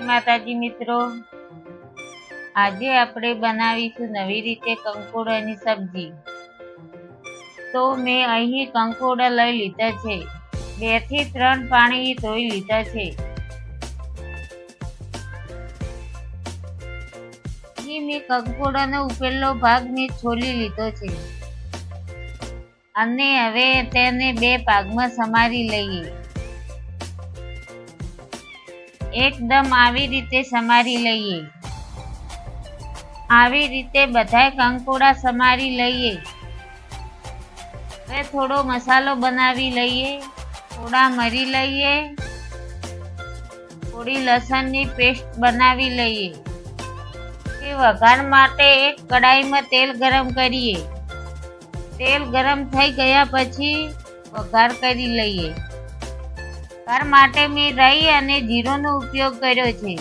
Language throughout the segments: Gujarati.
માતાજી મિત્રો, આજે આપણે બનાવીશું નવી રીતે કંકોડાની સબ્જી. તો મેં અહીં કંકોડા લઈ લીધા છે. બેથી ત્રણ પાણી ધોઈ લીધા છે. મેં કંકોડાનો ઉપેલો ભાગ મેં છોલી લીધો છે. અને હવે તેને બે ભાગમાં સમારી લઈએ. એકદમ આવી રીતે સમારી લઈએ. આવી રીતે બધાય કંકોડા સમારી લઈએ. હવે થોડો મસાલો બનાવી લઈએ, થોડા મરી લઈએ, થોડી લસણની પેસ્ટ બનાવી લઈએ. એ વઘાર માટે એક કડાઈમાં તેલ ગરમ કરીએ. તેલ ગરમ થઈ ગયા પછી વઘાર કરી લઈએ. વઘાર માટે મેં રાઈ અને જીરોનો ઉપયોગ કર્યો છે.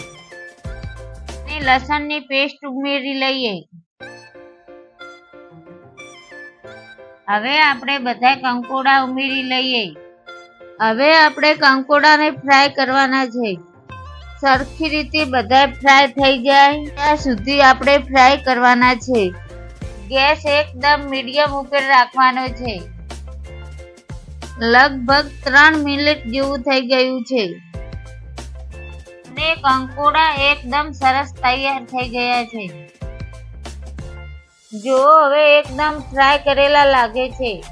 અને લસણની પેસ્ટ ઉમેરી લઈએ. હવે આપણે બધા કંકોડા ઉમેરી લઈએ. હવે આપણે કંકોડાને ફ્રાય કરવાના છે. સરખી રીતે બધા ફ્રાય થઈ જાય. ત્યાં સુધી આપણે ફ્રાય કરવાના છે. ગેસ એકદમ મીડિયમ ઉપર રાખવાનો છે. લગભગ ત્રણ મિનિટ જેવું થઈ ગયું છે. અને કંકોડા એકદમ સરસ તૈયાર થઈ ગયા છે. જો હવે એકદમ ફ્રાય કરેલા લાગે છે.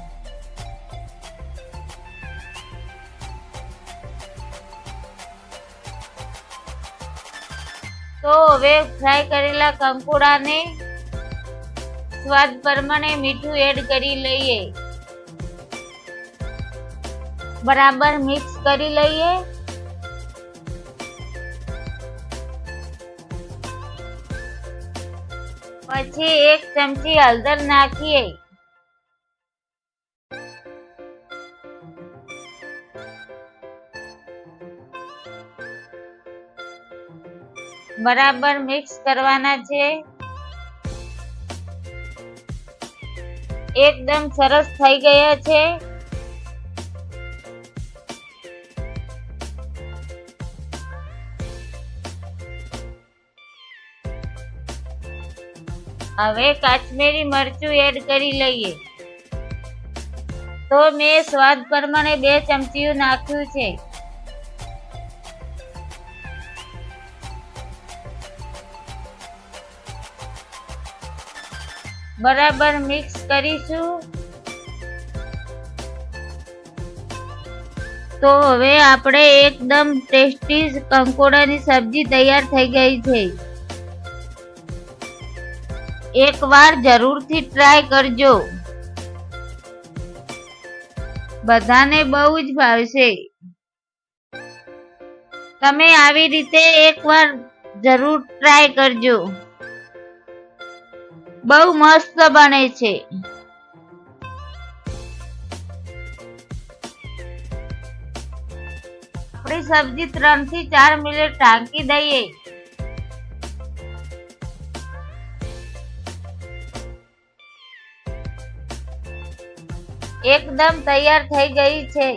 તો હવે ફ્રાય કરેલા કંકોડાને સ્વાદ પ્રમાણે મીઠું એડ કરી લઈએ. બરાબર મિક્સ કરી લઈએ. પછી એક ચમચી હળદર નાખીએ. બરાબર મિક્સ કરવાના છે. એકદમ સરસ થઈ ગયા છે. હવે કાશ્મીરી મરચું એડ કરી લઈએ. તો મેં સ્વાદ પ્રમાણે બે ચમચીયું નાખ્યું છે. બરાબર મિક્સ કરીશું. તો હવે આપણે એકદમ ટેસ્ટી કંકોડાની સબ્જી તૈયાર થઈ ગઈ છે. એકવાર જરૂરથી ટ્રાય કરજો. બધાને બહુ જ ભાવશે. તમે આવી રીતે એકવાર જરૂર ટ્રાય કરજો. બહુ મસ્ત બને છે. આપણી સબ્જી ત્રણથી ચાર મિનિટ ટાંકી દઈએ. એકદમ તૈયાર થઈ ગઈ છે.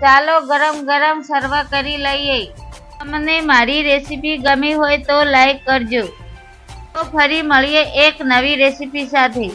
ચાલો ગરમ ગરમ સર્વ કરી લઈએ. તમને મારી રેસીપી ગમી હોય તો લાઈક કરજો. તો ફરી મળીએ એક નવી રેસીપી સાથે.